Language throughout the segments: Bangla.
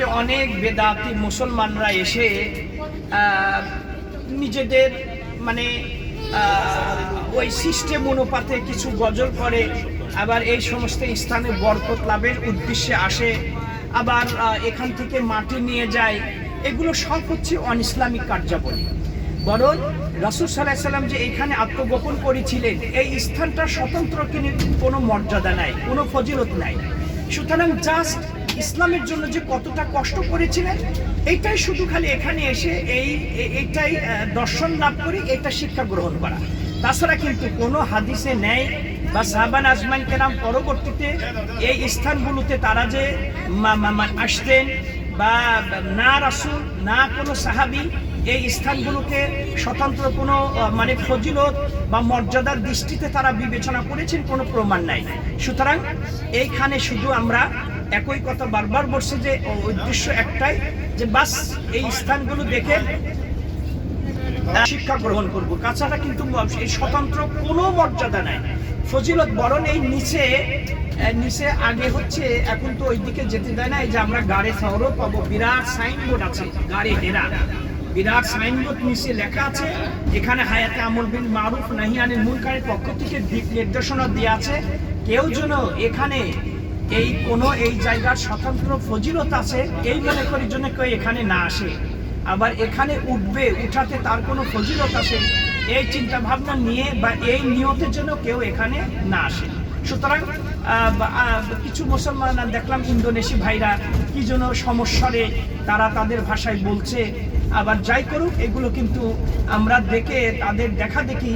জমানাতে অনেক বেদাতি মুসলমানরা এসে নিজেদের মানে ওই সিস্টেম অনুপাতে কিছু গজল করে, আবার এই সমস্ত স্থানে বরকত লাভের উদ্দেশ্যে আসে, আবার এখান থেকে মাটি নিয়ে যায়। এগুলো সব হচ্ছে অন ইসলামিক কার্যাবলী। বরং রাসুল সাল্লাহ সাল্লাম যে এখানে আত্মগোপন করেছিলেন, এই স্থানটা স্বতন্ত্র কোনো মর্যাদা নাই, কোনো ফজিলত নাই। সুতরাং জাস্ট ইসলামের জন্য যে কতটা কষ্ট করেছিলেন এটাই শুধু খালি এখানে এসে এই এ- এইটাই দর্শন লাভ করে এটা শিক্ষা গ্রহণ করা। তাছাড়া কিন্তু কোনো হাদিসে নেই বা সাহবান আজমান কেরাম পরবর্তীতে এই স্থানগুলোতে তারা যে আসতেন বা না রাসুল, না কোনো সাহাবি এই স্থানগুলোকে স্বতন্ত্র কোনো মানে ফজিলত বা মর্যাদার দৃষ্টিতে তারা বিবেচনা করেছেন, কোনো প্রমাণ নাই। সুতরাং এইখানে শুধু আমরা একই কথা বারবার বলছে যে উদ্দেশ্য একটাই যে বাস এই স্থানগুলো দেখে শিক্ষা গ্রহণ করব। কাছাড়া কিন্তু এই স্বতন্ত্র কোনো মর্যাদা নাই। ফজিলত বরণ এই নিচে নিচে আগে হচ্ছে, এখন তো ওইদিকে যেতে দেয় না, এই যে আমরা গাড়ি শহরও পাবো। বিরাট সাইনবোর্ড আছে, গাড়ি হেরা। বিরাট সাইনবোর্ড নিচে লেখা আছে, এখানে হায়াতে আমল বিন মারুফ নাহিয়ানের মুনকারের পক্ষ থেকে দিক নির্দেশনা দেওয়া আছে। কেউ যেন এখানে এই কোনো এই জায়গার স্বতন্ত্র ফজিলত আছে? এই মনে করি জন্য কেউ এখানে না আসে। আবার এখানে উঠবে, উঠাতে তার কোনো ফজিলত আছে? এই চিন্তা ভাবনা নিয়ে বা এই নিয়তের জন্য কেউ এখানে না আসে। সুতরাং কিছু মুসলমান দেখলাম ইন্দোনেশি ভাইরা কি যেন সমস্যারে তারা তাদের ভাষায় বলছে। আবার যাই করুক, এগুলো কিন্তু আমরা দেখে, তাদের দেখা দেখি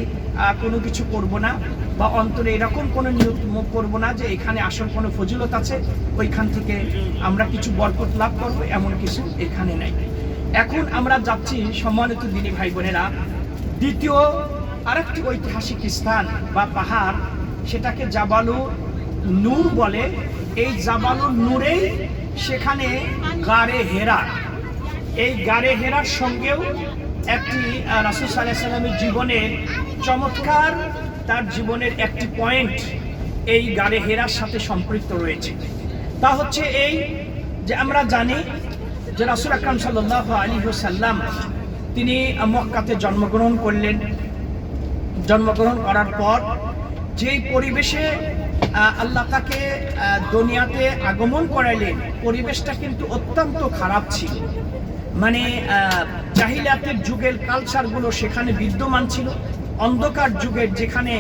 কোনো কিছু করব না। বা অন্তরে এরকম কোনো নিয়ত মুখ করব না যে এখানে আসল কোনো ফজিলত আছে, ওইখান থেকে আমরা কিছু বরকত লাভ করব, এমন কিছু এখানে নাই। এখন আমরা যাচ্ছি সম্মানিত দিনী ভাই বোনেরা দ্বিতীয় আরেকটি ঐতিহাসিক স্থান বা পাহাড়, সেটাকে জাবালু নূর বলে। এই জাবালু নূরেই সেখানে গাড়ে হেরা। এই গাড়ে হেরার সঙ্গেও একটি রাসূল সাল্লাহ সাল্লামের জীবনের চমৎকার তার জীবনের একটি পয়েন্ট এই গাড়ে হেরার সাথে সম্পৃক্ত রয়েছে। তা হচ্ছে এই যে আমরা জানি যে রাসুল আকরাম সাল্লাহ আলী সাল্লাম তিনি মক্কাতে জন্মগ্রহণ করলেন। জন্মগ্রহণ করার পর যেই পরিবেশে আল্লাহ তাকে দুনিয়াতে আগমন করাইলেন পরিবেশটা কিন্তু অত্যন্ত খারাপ ছিল। মানে আহ, জাহিলিয়াতের যুগের কালচারগুলো সেখানে বিদ্যমান ছিল। অন্ধকার যুগের যেখানে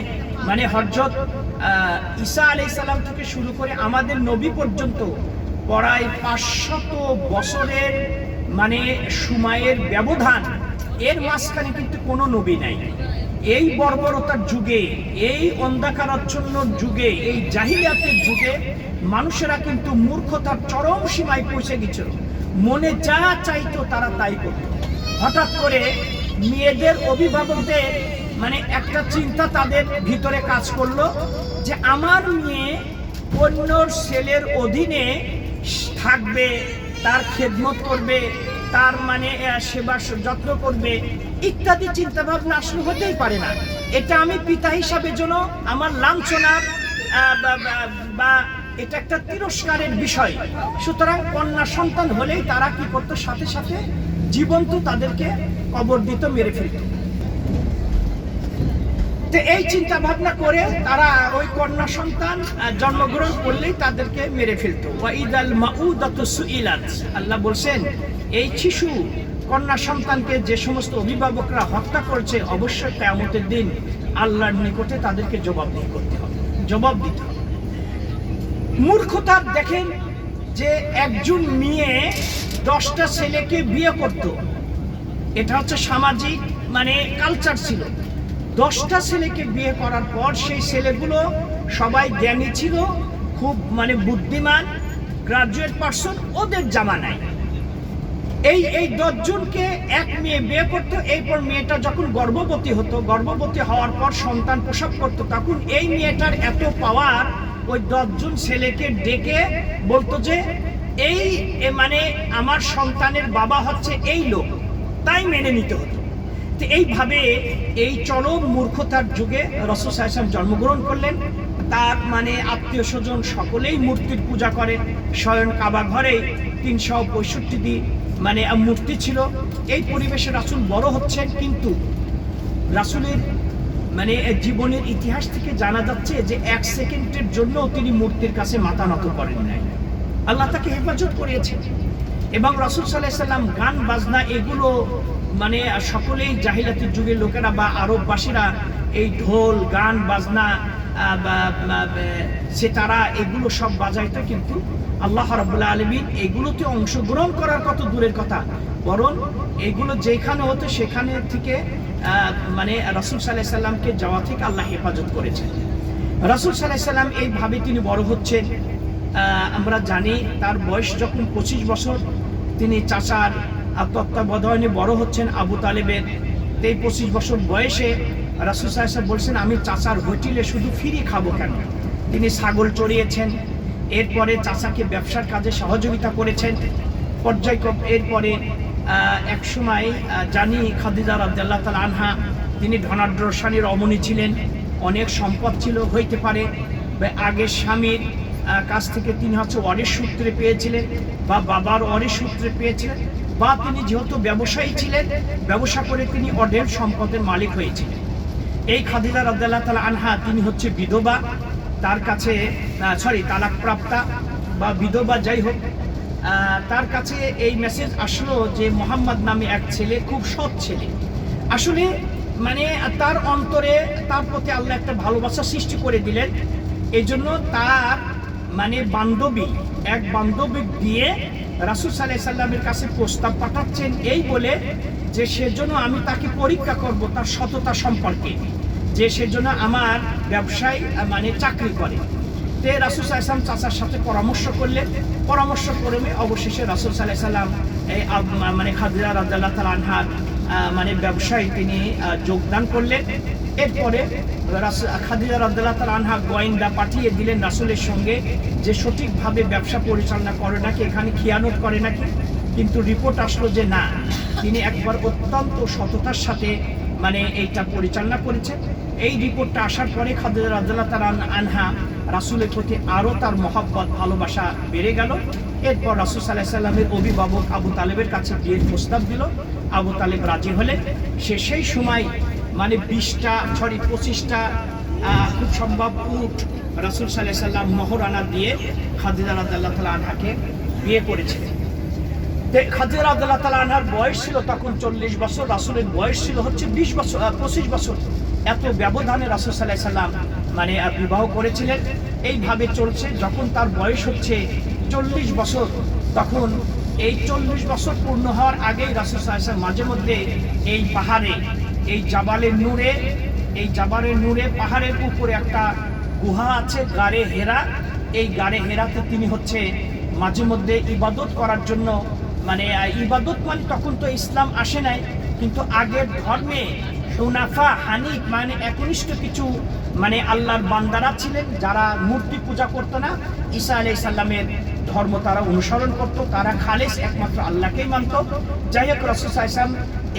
মানে হরজত ঈসা আলাই সাল্লাম থেকে শুরু করে আমাদের নবী পর্যন্ত প্রায় পাঁচশত বছরের মানে সময়ের ব্যবধান এর মাঝখানে কিন্তু কোনো নবী নাই। এই বর্বরতার যুগে, এই অন্ধকারাচ্ছন্ন যুগে, এই জাহিলিয়াতের যুগে মানুষেরা কিন্তু মূর্খতার চরম সীমায় পৌঁছে গেছিল। মনে যা চাইতো তারা তাই করত। হঠাৎ করে মেয়েদের অভিভাবকদের মানে একটা চিন্তা তাদের ভিতরে কাজ করল যে আমার মেয়ে অন্যর ছেলের অধীনে থাকবে, তার খেদমত করবে, তার মানে সেবা যত্ন করবে, ইত্যাদি চিন্তা ভাবনা আসলে হতেই পারে না। এটা আমি পিতা হিসাবে জন্য আমার লাঞ্ছনার বা এটা একটা তিরস্কারের বিষয়। সুতরাং কন্যা সন্তান হলেই তারা কি করতো? সাথে সাথে জীবন্ত তাদেরকে কবর দিত, মেরে ফেলত। তো এই চিন্তা ভাবনা করে তারা ওই কন্যা সন্তান জন্মগ্রহণ করলেই তাদেরকে মেরে ফেলতো। মাউদাতু সুইলাত। আল্লাহ বলছেন, এই শিশু কন্যা সন্তানকে যে সমস্ত অভিভাবকরা হত্যা করছে, অবশ্যই কেয়ামতের দিন আল্লাহর নিকটে তাদেরকে জবাবদিহি করতে হবে, জবাব দিতে হবে। মূর্খতার দেখেন যে একজন মেয়ে দশটা ছেলেকে বিয়ে করতো। এটা হচ্ছে সামাজিক মানে কালচার ছিল। দশটা ছেলেকে বিয়ে করার পর সেই ছেলেগুলো সবাই জ্ঞানী ছিল, খুব মানে বুদ্ধিমান গ্রাজুয়েট পার্সন ওদের জামানায়। এই এই দশজনকে এক মেয়ে বিয়ে করতো, এরপর মেয়েটা যখন গর্ভবতী হতো, গর্ভবতী হওয়ার পর সন্তান প্রসব করতো, তখন এই মেয়েটার এত পাওয়ার ওই দশজন ছেলেকে ডেকে বলতো যে, এই মানে আমার সন্তানের বাবা হচ্ছে এই লোক। তাই মেনে নিতে হতো। তো এইভাবে এই চরম মূর্খতার যুগে রসুল সাহেব জন্মগ্রহণ করলেন। তার মানে আত্মীয় স্বজন সকলেই মূর্তির পূজা করে। স্বয়ং কাবা ঘরে তিনশো পঁয়ষট্টি দিন মানে মূর্তি ছিল। এই পরিবেশে রাসুল বড় হচ্ছেন কিন্তু রাসুলের মানে জীবনের ইতিহাস থেকে জানা যাচ্ছে যে এক সেকেন্ডের জন্য তিনি মূর্তির কাছে মাথা নত করেন নাই। আল্লাহ তাকে হেফাজত করিয়েছেন। এবং রাসুল সাল্লাহ সাল্লাম গান, বাজনা এগুলো মানে সকলেই জাহিলাতির যুগের লোকেরা বা আরববাসীরা এই ঢোল, গান, বাজনা বা- সেতারা এগুলো সব বাজাইতো কিন্তু আল্লাহ রাবুল্লাহ আলমিন এগুলোতে অংশগ্রহণ করার কত দূরের কথা। বরং এগুলো যেখানে হতো সেখানে থেকে মানে রাসুল সাল্লাহ সাল্লামকে যাওয়া থেকে আল্লাহ হেফাজত করেছেন। রাসুল সাল্লাহ সাল্লাম এইভাবে তিনি বড় হচ্ছেন। আমরা জানি তার বয়স যখন পঁচিশ বছর, তিনি চাচার আহ, তত্ত্বাবধানে বড় হচ্ছেন আবু তালেবের তেই পঁচিশ বছর বয়সে রাসুল সাহেব বলছেন আমি চাচার হোটেলে শুধু ফিরি খাব কেন? তিনি ছাগল চড়িয়েছেন এরপরে চাচাকে ব্যবসার কাজে সহযোগিতা করেছেন। পর্যায়ক্রম এরপরে এক সময় জানি খাদিজা রাদ্দাল্লাহ তাল আনহা তিনি ধনাঢ্য ধনাঢ্যশালীর অমনি ছিলেন। অনেক সম্পদ ছিল হইতে পারে। আগের স্বামীর কাছ থেকে তিনি হচ্ছে অরের সূত্রে পেয়েছিলেন বা বাবার অরের সূত্রে পেয়েছিলেন। বা তিনি যেহেতু ব্যবসায়ী ছিলেন, ব্যবসা করে তিনি অঢেল সম্পদের মালিক হয়েছিলেন। এই খাদিজা রাদ্দাল্লাহ তালা আনহা, তিনি হচ্ছে বিধবা, তার কাছে সরি তালাক প্রাপ্তা বা বিধবা যাই হোক তার কাছে এই মেসেজ আসলো যে মোহাম্মদ নামে এক ছেলে, খুব সৎ ছেলে। আসলে মানে তার অন্তরে তার প্রতি আল্লাহ একটা ভালোবাসা সৃষ্টি করে দিলেন। এই জন্য তার মানে বান্ধবী, এক বান্ধবী দিয়ে রাসুল সাল্লাহ সাল্লামের কাছে প্রস্তাব পাঠাচ্ছেন এই বলে যে সেজন্য আমি তাকে পরীক্ষা করব তার সততা সম্পর্কে, যে সেজন্য আমার ব্যবসায় মানে চাকরি করে। তে রাসুল সাল্লাম চাচার সাথে পরামর্শ করলেন। পরামর্শ করে অবশেষে রাসুল সাল্লাহ সাল্লাম এই মানে খাদিজা রাজ্লাহ তাল আনহার মানে ব্যবসায় তিনি যোগদান করলেন। এরপরে খাদিজা রাদ্দাল্লাহ তাল আনহা গোয়েন্দা পাঠিয়ে দিলেন রাসুলের সঙ্গে যে সঠিকভাবে ব্যবসা পরিচালনা করে নাকি, এখানে খিয়ানত করে নাকি, কিন্তু রিপোর্ট আসলো যে না, তিনি একবার অত্যন্ত সততার সাথে মানে এইটা পরিচালনা করেছেন। এই রিপোর্টটা আসার পরে খাদিজা রাদ্দাল্লাহ তাল আনহা রাসুলের প্রতি আরও তার মহাব্বত, ভালোবাসা বেড়ে গেল। এরপর রাসুল সাল্লাহ সাল্লামের অভিভাবক আবু তালেবের কাছে বিয়ের প্রস্তাব দিল। আবু তালেব রাজি হলেন। সে সেই সময় মানে বিশটা সরি পঁচিশটা খুব সম্ভব উঠ রাসুল সাল্লাহ সাল্লাম মহরানা দিয়ে খাদিজা রাদ্দাল্লাহ তালা আনহাকে বিয়ে করেছিলেন খাদিজা রাদ্দাল্লাহ তালা আনহার বয়স ছিল তখন চল্লিশ বছর, রাসুলের বয়স ছিল হচ্ছে বিশ বছর পঁচিশ বছর। এত ব্যবধানে রাসুল সাল্লাহ সাল্লাম মানে বিবাহ করেছিলেন। এইভাবে চলছে, যখন তার বয়স হচ্ছে চল্লিশ বছর, তখন এই চল্লিশ বছর পূর্ণ হওয়ার আগেই রাসুল সাল্লাহ মাঝে মধ্যে এই পাহাড়ে এই জাবালের নূরে, এই জাবালের নূরে পাহাড়ের উপরে একটা গুহা আছে, গাড়ে হেরা। এই গাড়ে হেরাতে তিনি হচ্ছে মাঝে মধ্যে ইবাদত করার জন্য মানে ইবাদত মানে তখন তো ইসলাম আসে নাই, কিন্তু আগের ধর্মে হুনাফা হানিফ মানে একনিষ্ঠ কিছু মানে আল্লাহর বান্দারা ছিলেন যারা মূর্তি পূজা করতো না। ঈসা আলাই সাল্লামের ধর্ম তারা অনুসরণ করত, তারা খালেস একমাত্র আল্লাহকেই মানত। যাই হোক, রসুল সাইসাম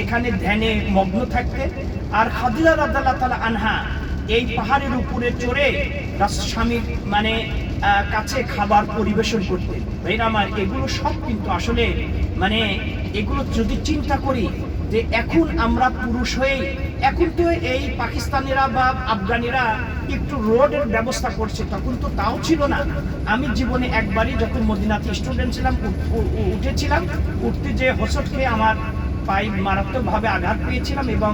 এখানে ধ্যানে মগ্ন থাকতেন। আর খাদিজা রাদ্দাল্লাহ তালা আনহা এই পাহাড়ের উপরে চড়ে স্বামীর মানে কাছে খাবার পরিবেশন ভাইরা আমার, এগুলো সব কিন্তু আসলে মানে এগুলো যদি চিন্তা করি যে এখন আমরা পুরুষ হয়ে এখন তো এই পাকিস্তানিরা বা আফগানিরা একটু রোডের ব্যবস্থা করছে, তখন তো তাও ছিল না। আমি জীবনে একবারই যখন মদিনাতে স্টুডেন্ট ছিলাম উঠেছিলাম, উঠতে যে হোসট খেয়ে আমার পায়ে মারাত্মকভাবে আঘাত পেয়েছিলাম এবং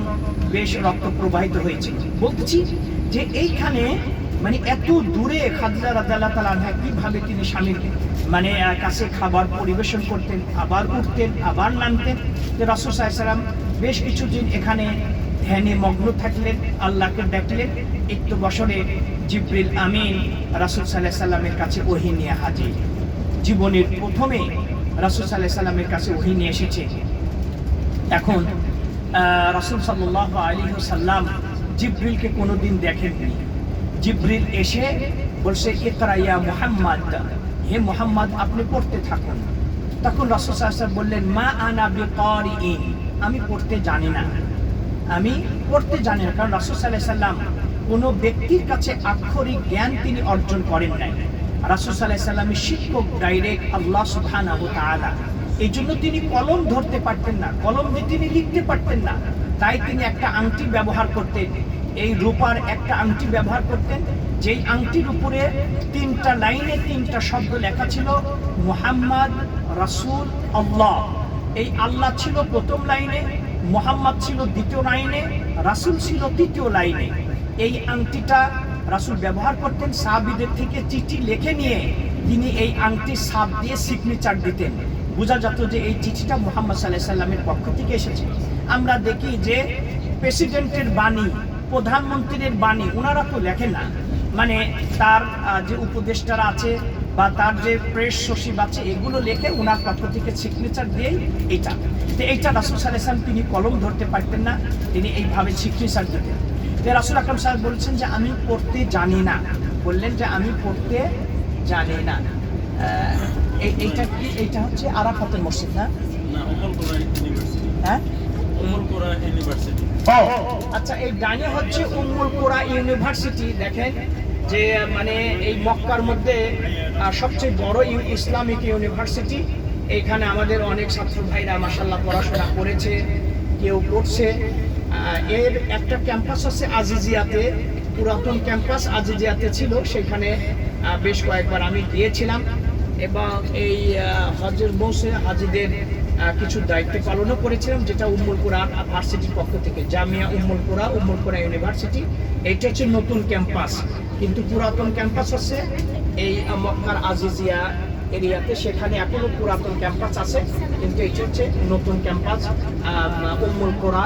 বেশ রক্ত প্রবাহিত হয়েছিল বলতেছি যে এইখানে মানে এত দূরে খাদিজা রাজাল্লাহ তালা কীভাবে তিনি স্বামীর মানে কাছে খাবার পরিবেশন করতেন, আবার উঠতেন, আবার নামতেন? রাসুল সাহেব বেশ কিছুদিন এখানে ধ্যানে মগ্ন থাকলেন, আল্লাহকে ডাকলেন, একটু বছরে জিব্রিল আমিন রাসুল সাল্লাহ সাল্লামের কাছে ওহি নিয়ে হাজির। জীবনের প্রথমে রাসুল সাল্লাহ সাল্লামের কাছে ওহি নিয়ে এসেছে। এখন রাসুল সাল্লাহ আলী সাল্লাম জিব্রিলকে কোনোদিন দেখেননি। জিব্রিল এসে বলছে, ইকরা ইয়া মুহাম্মদ। হে মোহাম্মদ, আপনি পড়তে থাকুন। তখন রাসুল সাহেব বললেন, মা আনা বিকারিইন। আমি পড়তে জানি না। আমি পড়তে জানি না, কারণ রাসুল সাল্লাহ সাল্লাম কোনো ব্যক্তির কাছে আক্ষরিক জ্ঞান তিনি অর্জন করেন নাই। রাসুল সাল্লাহ সাল্লামের শিক্ষক ডাইরেক্ট আল্লাহ সুবহানাহু তাআলা। এই জন্য তিনি কলম ধরতে পারতেন না, কলম দিয়ে তিনি লিখতে পারতেন না। তাই তিনি একটা আংটি ব্যবহার করতেন। এই রূপার একটা আংটি ব্যবহার করতেন, যেই আংটির উপরে তিনটা লাইনে তিনটা শব্দ লেখা ছিল, মুহাম্মদ রাসূল আল্লাহ। এই আল্লাহ ছিল প্রথম লাইনে মোহাম্মদ ছিল দ্বিতীয় লাইনে, রাসুল ছিল তৃতীয় লাইনে। এই আংটিটা রাসুল ব্যবহার করতেন সাহাবিদের থেকে চিঠি লিখে নিয়ে তিনি এই আংটির সাপ দিয়ে সিগনেচার দিতেন। বোঝা যেত যে এই চিঠিটা মোহাম্মদ সাল্লাহ সাল্লামের পক্ষ থেকে এসেছে। আমরা দেখি যে প্রেসিডেন্টের বাণী, প্রধানমন্ত্রীর বাণী ওনারা তো লেখেন না। মানে তার যে উপদেষ্টারা আছে বা তার যে প্রেস শশী বাচ্চা এগুলো লেখে ওনার পক্ষ থেকে সিগনেচার দিয়েই এইটা। তো এইটা রাসুল সাল্লাম তিনি কলম ধরতে পারতেন না তিনি এইভাবে সিগনেচার দিতেন। তো রাসুল আকরম সাহেব বলছেন যে আমি পড়তে জানি না। বললেন যে আমি পড়তে জানি না। এইটা কি এইটা হচ্ছে আরাফাতের মসজিদ না? হ্যাঁ? আচ্ছা এই ডানে হচ্ছে উম্মুল কোরা ইউনিভার্সিটি দেখেন। যে মানে এই মক্কার মধ্যে সবচেয়ে বড় ইসলামিক ইউনিভার্সিটি। এখানে আমাদের অনেক ছাত্র ভাইরা মাসাল্লাহ পড়াশোনা করেছে, কেউ করছে। এর একটা ক্যাম্পাস আছে আজিজিয়াতে, পুরাতন ক্যাম্পাস আজিজিয়াতে ছিল, সেখানে বেশ কয়েকবার আমি গিয়েছিলাম। এবং এই হজের মৌসে হাজিদের কিছু দায়িত্ব পালনও করেছিলাম, যেটা উম্মুলপুরা ভার্সিটির পক্ষ থেকে। জামিয়া উম্মুলপুরা উম্মুলপুরা ইউনিভার্সিটি। এইটা হচ্ছে নতুন ক্যাম্পাস, কিন্তু পুরাতন ক্যাম্পাস আছে এই মক্কার আজিজিয়া এরিয়াতে। সেখানে এখনও পুরাতন ক্যাম্পাস আছে, কিন্তু এটা হচ্ছে নতুন ক্যাম্পাস। উম্মুলপুরা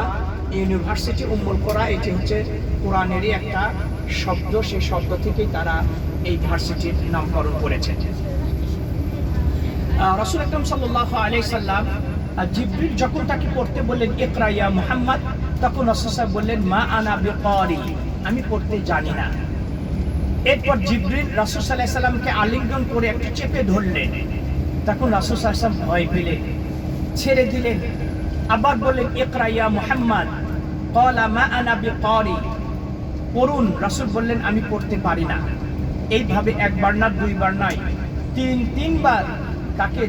ইউনিভার্সিটি, উম্মুলপুরা এটি হচ্ছে কোরআনেরই একটা শব্দ। সেই শব্দ থেকেই তারা এই ভার্সিটির নামকরণ করেছে। রসুল আকরম সাল্লাহ আলাইসাল্লাম জিব্রিল যখন তাকে পড়তে বললেন, ইকরা ইয়া মুহাম্মদ, তখন রসুল সাহেব বললেন, মা আনা বিকারি, আমি পড়তে জানি না। এরপর জিব্রিল রাসুল সাল্লাহ সাল্লামকে আলিঙ্গন করে একটু চেপে ধরলেন। তখন রাসুল সাল্লাম ভয় পেলেন, ছেড়ে দিলেন, আবার বললেন, ইকরা ইয়া মুহাম্মদ, কলা, মা আনা বিকারি, পড়ুন, রাসুল বললেন, আমি পড়তে পারি না। এইভাবে একবার না, দুইবার নয়, তিন, তিনবার তাকে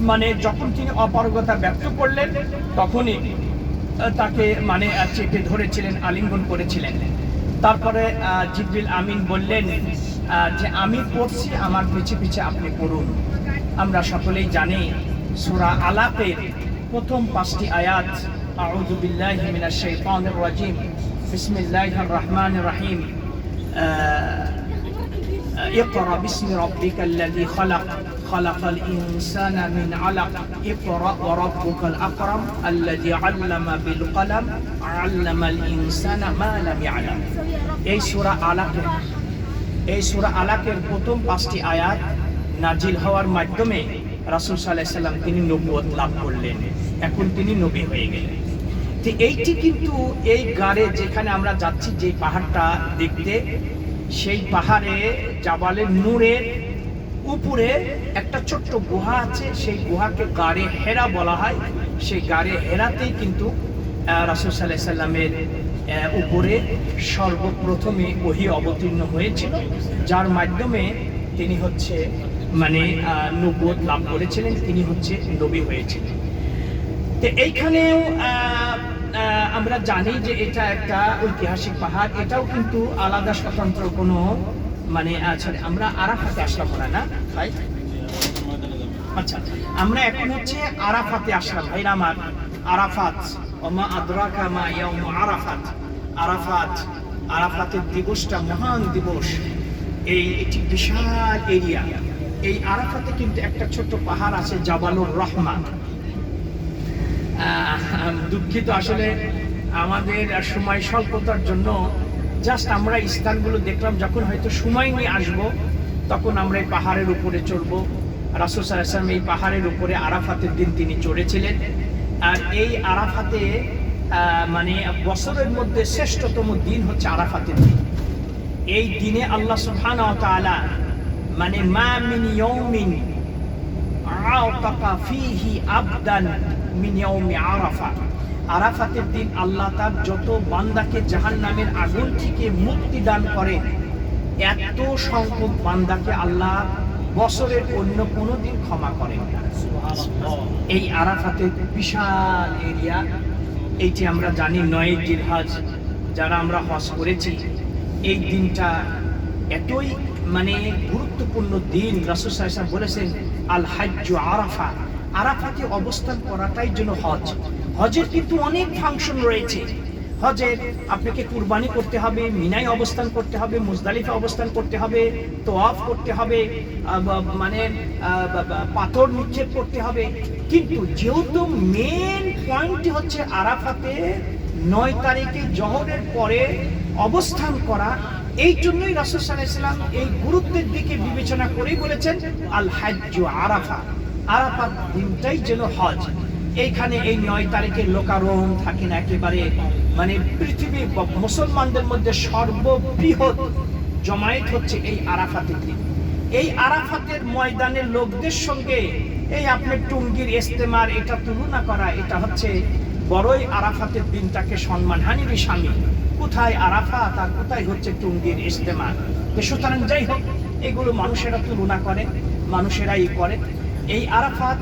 মানে যখন তিনি অপারগতা ব্যক্ত করলেন তখনই আহ, তাকে মানে আহ, চেপে ধরেছিলেন আলিঙ্গন করেছিলেন তারপরে আহ, জিবরিল আমিন বললেন আহ, যে আমি পড়ছি আমার পিছে পিছে আপনি পড়ুন আমরা সকলেই জানি সূরা আলাপের প্রথম পাঁচটি আয়াত আউযু বিল্লাহি মিনাশ শাইতানির রাজিম বিসমিল্লাহির রহমানির রহিম اقرأ باسم ربك الذي خلق خلق الإنسان من علق اقرأ وربك الأكرم الذي علم بالقلم علم الإنسان ما لم يعلم এই সূরা আলাকের এই সূরা আলাকের প্রথম পাঁচটি আয়াত নাজিল হওয়ার মাধ্যমে রাসূল সাল্লাল্লাহু আলাইহি সাল্লাম তিনি নবুয়ত লাভ করলেন এখন তিনি নবী হয়ে গেলেন তো এইটি কিন্তু এই গাড়ে যেখানে আমরা যাচ্ছি যে পাহাড়টা দেখতে সেই পাহাড়ে জাবালের নূরের উপরে একটা ছোট্ট গুহা আছে সেই গুহাকে গাড়ে হেরা বলা হয়। সেই গাড়ে হেরাতেই কিন্তু রাসুল সাল্লাহ সাল্লামের উপরে সর্বপ্রথমে ওহি অবতীর্ণ হয়েছিল যার মাধ্যমে তিনি হচ্ছে মানে আহ, নবুয়ত লাভ করেছিলেন তিনি হচ্ছে নবী হয়েছিলেন। তো এইখানেও আমরা জানি যে এটা একটা ঐতিহাসিক পাহাড় এটাও কিন্তু আলাদা স্বতন্ত্র কোনো মানে sorry, আমরা আরাফাতে আসলাম না না? ভাই? আচ্ছা আমরা এখন হচ্ছে আরাফাতে আসলাম। ভাই আমার আরাফাত ওমা আদ্রাকা মা ইয়াউম আরাফাত। আরাফাত আরাফাতের দিবসটা মহান দিবস। এই এটি বিশাল এরিয়া। এই আরাফাতে কিন্তু একটা ছোট্ট পাহাড় আছে জাবালুর রহমান। দুঃখিত আসলে আমাদের সময় স্বল্পতার জন্য জাস্ট আমরা স্থানগুলো দেখলাম, যখন হয়তো সময় নিয়ে আসব, তখন আমরা এই পাহাড়ের উপরে চড়বো। রাসুল সাল্লাম এই পাহাড়ের উপরে আরাফাতের দিন তিনি চড়েছিলেন। আর এই আরাফাতে মানে বছরের মধ্যে শ্রেষ্ঠতম দিন হচ্ছে আরাফাতের দিন। এই দিনে আল্লাহ তাআলা মানে মা মিন ইয়াউমিন আতাকা ফিহি আবদান মিন ইয়াউমি আরাফা। আরাফাতের দিন আল্লাহ তার যত বান্দাকে জাহান নামের আগুন থেকে মুক্তি দান করে এত সংখ্যক বান্দাকে আল্লাহ বছরের অন্য কোনো দিন ক্ষমা করেন না। এই আরাফাতের বিশাল এরিয়া, এইটি আমরা জানি নয় জিরহাজ যারা আমরা হজ করেছি। এই দিনটা এতই মানে গুরুত্বপূর্ণ দিন, রাসুল সাহেব বলেছেন আল হাজ্য আরাফা। আরাফাতে অবস্থান করাটাই জন্য হজ। হজের কিন্তু অনেক ফাংশন রয়েছে। হজের আপনাকে কুরবানি করতে হবে, মিনায় অবস্থান করতে হবে, মুজদালিফা অবস্থান করতে হবে, তোয়াফ করতে হবে মানে পাথর নিক্ষেপ করতে হবে। কিন্তু যেহেতু মেন পয়েন্টটি হচ্ছে আরাফাতে নয় তারিখে জহরের পরে অবস্থান করা, এই জন্যই রাসুল সাল্লাম এই গুরুত্বের দিকে বিবেচনা করেই বলেছেন আল হাজ্য আরাফা। আরাফাত দিনটাই যেন হজ। এইখানে এই নয় তারিখের লোকারোহণ থাকে না, একেবারে মানে পৃথিবী মুসলমানদের মধ্যে সর্ববৃহৎ জমায়েত হচ্ছে এই আরাফাতের দিন। এই আরাফাতের ময়দানের লোকদের সঙ্গে, এই আপনার টুঙ্গির ইস্তেমার, এটা তুলনা করা, এটা হচ্ছে বড়ই আরাফাতের দিনটাকে সম্মানহানির স্বামী। কোথায় আরাফাত আর কোথায় হচ্ছে টুঙ্গির ইস্তেমার? তো সুতরাং যাই হোক, এগুলো মানুষেরা তুলনা করে, মানুষেরাই করে। এই আরাফাত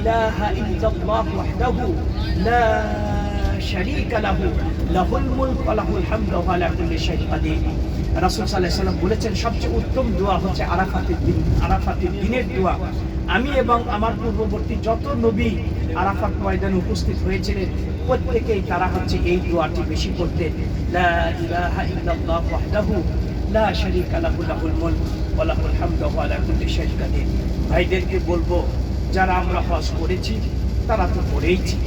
اله الا الله وحده لا شريك له له الملك وله الحمد وهو على كل شيء قدير রাসূল সাল্লাল্লাহু আলাইহি সাল্লাম বলেছেন সবচেয়ে উত্তম দোয়া হচ্ছে আরাফাতের দিন আরাফাতের দিনের দোয়া আমি এবং আমার পূর্ববর্তী যত নবী আরাফাত ময়দানে উপস্থিত হয়েছিলেন প্রত্যেকেই তারা হচ্ছে এই দোয়াটি বেশি করতেন লা ইলাহা ইল্লাল্লাহ ওয়াহদাহু লা শারীকা লাহু লাহুল মুলক ওয়া লাহুল হামদু ওয়া আলা কুল্লি শাইইন কাদির ভাইদেরকে বলবো যারা আমরা হজ করেছি, তারা তো করেইছি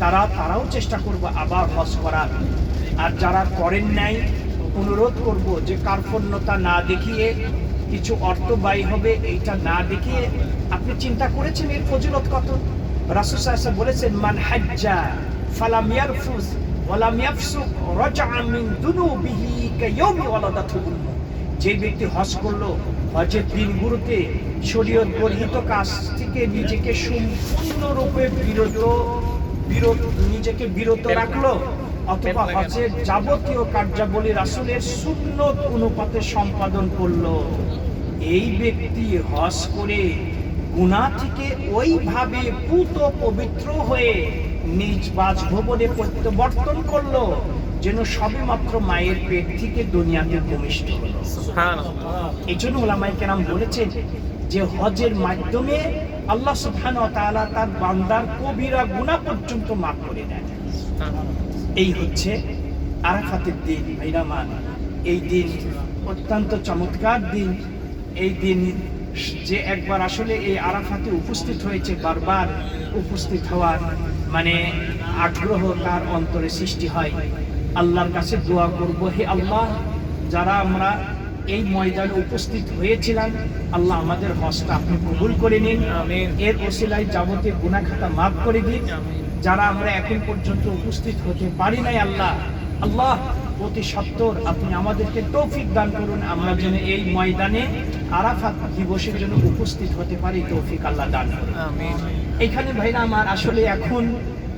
তারা, তারাও চেষ্টা করব আবার হজ করার। আর যারা করেন নাই, অনুরোধ করব যে কার্পণ্যতা না দেখিয়ে কিছু অর্থ ব্যয় হবে, এইটা না দেখিয়ে আপনি চিন্তা করেছেন এর ফজিলত কত? রাসূল সাহেব বলেছেন, মান হাজ্জা ফালাম ইয়ারফুজ ওয়ালাম ইয়াফসুক রাজআ মিন দুনুবিহি যে ব্যক্তি হজ করল, হজের দিনগুলোতে শরীয়ত বর্হিত কাজ থেকে নিজেকে সম্পূর্ণরূপে বিরত বিরত নিজেকে বিরত রাখল অথবা হজের যাবতীয় কার্যাবলী রাসূলের সুন্নত অনুপাতে সম্পাদন করল। এই ব্যক্তি হজ করে গুণা থেকে ওইভাবে পুত পবিত্র হয়ে নিজ বাসভবনে প্রত্যাবর্তন করল যেন সবেমাত্র মায়ের পেট থেকে দুনিয়াতে ভূমিষ্ঠ হলো। এই জন্য ওলামাই কেরাম বলেছেন যে হজের মাধ্যমে আল্লাহ তাআলা তার বান্দার কবিরা গুনাহ পর্যন্ত মাফ করে দেন এই হচ্ছে আরাফাতের দিন ভাইরামান এই দিন অত্যন্ত চমৎকার দিন। এই দিন যে একবার আসলে এই আরাফাতে উপস্থিত হয়েছে, বারবার উপস্থিত হওয়ার মানে আগ্রহ তার অন্তরে সৃষ্টি হয়। আল্লাহর কাছে দোয়া করব, হে আল্লাহ, যারা আমরা এই ময়দানে উপস্থিত হয়েছিলাম। আল্লাহ আমাদের হজটা আপনি কবুল করে নিন। এর ওসিলায় যাবতীয় গুনাখাতা মাফ করে দিন। যারা আমরা এখন পর্যন্ত উপস্থিত হতে পারি নাই আল্লাহ আল্লাহ অতি সত্তর আপনি আমাদেরকে তৌফিক দান করুন। আমরা যেন এই ময়দানে আরাফাত দিবসের জন্য উপস্থিত হতে পারি। তৌফিক আল্লাহ দান করুন। এখানে ভাইরা আমার আসলে এখন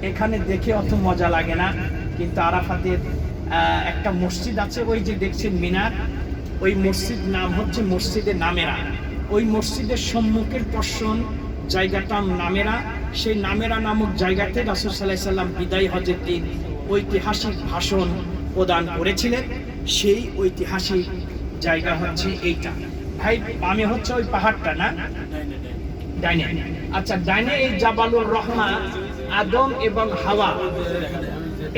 এখানে দেখে অত মজা লাগে না। কিন্তু আরাফাতের একটা মসজিদ আছে ওই যে দেখছেন মিনার। ওই মসজিদ নাম হচ্ছে মসজিদে নামেরা। ওই মসজিদের সম্মুখের পশ্চন জায়গাটা নামেরা। সেই নামেরা নামক জায়গাতে রাসুল সাল্লাহ সাল্লাম বিদায় হজের দিন ঐতিহাসিক ভাষণ প্রদান করেছিলেন। সেই ঐতিহাসিক জায়গা হচ্ছে এইটা। ভাই আমি হচ্ছে ওই পাহাড়টা, না? ডাইনে। আচ্ছা ডাইনে এই জাবালুর রহমান আদম এবং হাওয়া।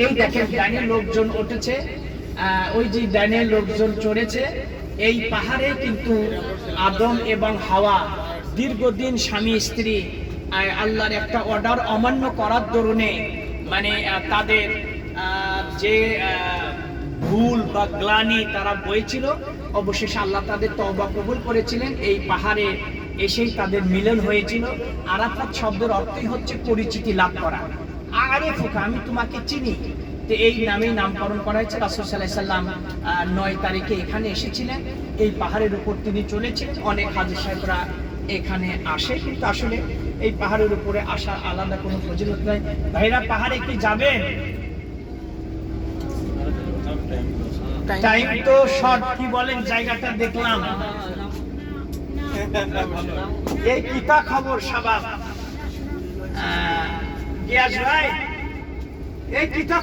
এই দেখেন, ডাইনে লোকজন উঠেছে। ওই যে ড্যানের লোকজন চড়েছে, এই পাহাড়ে কিন্তু আদম এবং হাওয়া দীর্ঘদিন স্বামী, স্ত্রী আল্লাহর একটা অর্ডার অমান্য করার দরুনে মানে তাদের যে ভুল বা গ্লানি তারা বইছিল, অবশেষে আল্লাহ তাদের তওবা কবুল করেছিলেন। এই পাহাড়ে এসেই তাদের মিলন হয়েছিল। আরাফাত শব্দের অর্থই হচ্ছে পরিচিতি লাভ করা। আরে ফোকা আমি তোমাকে চিনি। তো এই নামেই নামকরণ করা হয়েছে। রাসুল সাল্লাহ সাল্লাম নয় তারিখে এখানে এসেছিলেন। এই পাহাড়ের উপর তিনি চলেছিলেন। অনেক হাজি সাহেবরা এখানে আসে। কিন্তু আসলে এই পাহাড়ের উপরে আসার আলাদা কোনো ফজিলত নাই। ভাইরা, পাহাড়ে কি যাবেন? টাইম তো শর্ট কি বলেন? জায়গাটা দেখলাম। এই কিতা খবর সাবাব? গিয়াস ভাই, এই কিতা